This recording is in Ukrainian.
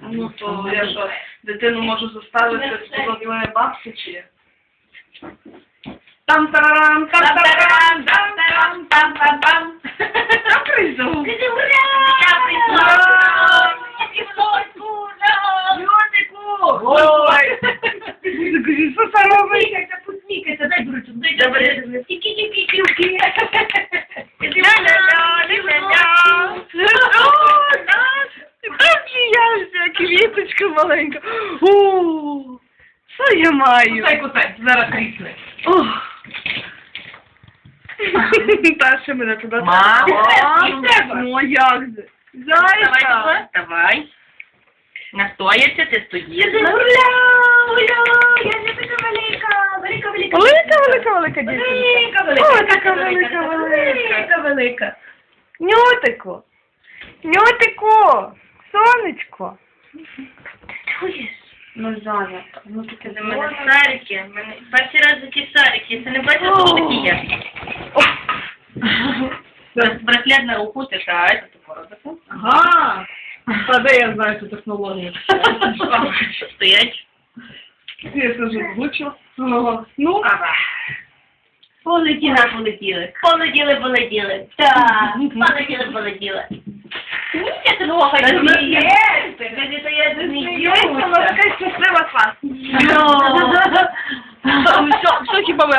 Ну то я що, дитину можу заставити твоєї бабці чи? Там тарарам, там тарарам, там тарам, там там там. Там прийду. Я прийшла! Людику! Ой. Що це робить? Посмікайся, дай дурочок, дай дурочок. Тільки, тільки. Маленька. О, що я маю? Кусай, кусай, зараз крісне. Та ще мене туди. Мамо. Ну як же? Давай, Зайка. давай, давай. Настояться, ти стоїш. Ура, ура, я не така велика, велика, велика. Велика, велика, велика дівчинка. Велика, велика. Ой, така велика, велика. Велика, велика. Нютику. Нютику. Сонечко. Чуєш? Ну, Жаня, ну таке Це в мене сарики. в Мене перший раз такі сарики. Це не бачиш, що такі є. Брат- Браслет на руку, ти та, це тако робити. Ага. Та де я знаю цю технологію? Стоять. Я це вже звучу. Ага. Ну, Ага. Полетіли, полетіли. Полетіли, полетіли. Так, полетіли, полетіли. Ні, це нога Та не ні. є. Кажи, то я не Сміється, вона така щаслива клас. Ну. Що, що хіба ви?